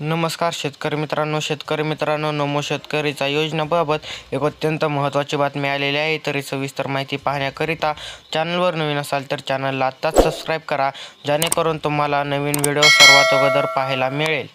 नमस्कार शेतकरी मित्रांनो शेतकरी मित्रांनो नमो शेतकरीचा योजनेबाबत एक अत्यंत महत्त्वाची बातमी आलेली आहे. तरी सविस्तर माहिती पाहण्याकरिता चॅनलवर नवीन असाल तर चॅनलला आत्ताच सबस्क्राईब करा जेणेकरून तुम्हाला नवीन व्हिडिओ सर्वात अगोदर पाहायला मिळेल.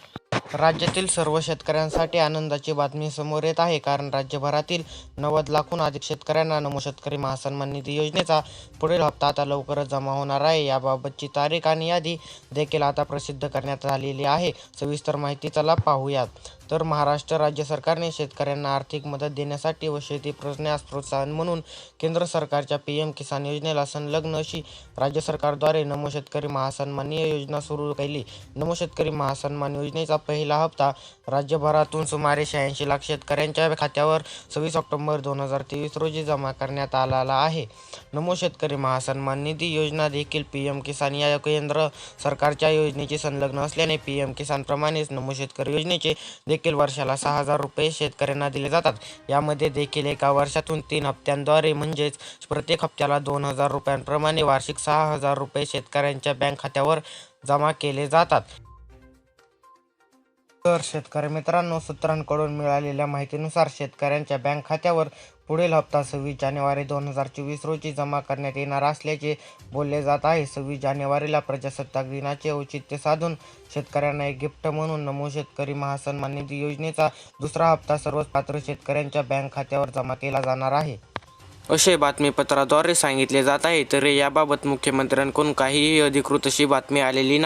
राज्यातील सर्व शेतकऱ्यांसाठी आनंदाची बातमी समोर येत आहे. कारण राज्यभरातील नव्वद लाखहून अधिक शेतकऱ्यांना नमो शेतकरी महासन्मान निधी योजनेचा पुढील हप्ता आता लवकरच जमा होणार आहे. याबाबतची तारीख आणि यादी देखील आता प्रसिद्ध करण्यात आलेली आहे. सविस्तर माहिती चला पाहूयात. तर महाराष्ट्र राज्य सरकारने शेतकऱ्यांना आर्थिक मदत देण्यासाठी व शेती प्रजण्यास प्रोत्साहन म्हणून केंद्र सरकारच्या पी एम किसान योजनेला संलग्न अशी राज्य सरकारद्वारे नमो शेतकरी महासन्मानीय योजना सुरू केली. नमो शेतकरी महासन्मान योजनेचा पहिला हप्ता राज्यभरातून सुमारे शहाऐंशी लाख शेतकऱ्यांच्या खात्यावर सव्वीस ऑक्टोबर दोन हजार तेवीस रोजी जमा करण्यात आलेला आहे. नमो शेतकरी महासन्मान निधी योजना देखील पी एम किसान या केंद्र सरकारच्या योजनेची संलग्न असल्याने पी एम किसानप्रमाणेच नमो शेतकरी योजनेचे देखील वर्षाला सहा हजार रुपये शेतकऱ्यांना दिले जातात. यामध्ये देखील एका वर्षातून तीन हप्त्यांद्वारे म्हणजेच प्रत्येक हप्त्याला दोन हजार रुपयांप्रमाणे वार्षिक सहा हजार रुपये शेतकऱ्यांच्या बँक खात्यावर जमा केले जातात. तर शेतकरी मित्रांनो सूत्रांकडून मिळालेल्या माहितीनुसार शेतकऱ्यांच्या बँक खात्यावर पुढील हप्ता सव्वीस जानेवारी दोन हजार चोवीस रोजी जमा करण्यात येणार असल्याचे बोलले जात आहे. सव्वीस जानेवारीला प्रजासत्ताक दिनाचे औचित्य साधून शेतकऱ्यांना एक गिफ्ट म्हणून नमो शेतकरी महासन्मान निधी योजनेचा दुसरा हप्ता सर्वच पात्र शेतकऱ्यांच्या बँक खात्यावर जमा केला जाणार आहे. असे बातमीपत्राद्वारे सांगितले जात आहे. तरी याबाबत मुख्यमंत्र्यांकडून काहीही अधिकृत अशी बातमी आलेली नाही.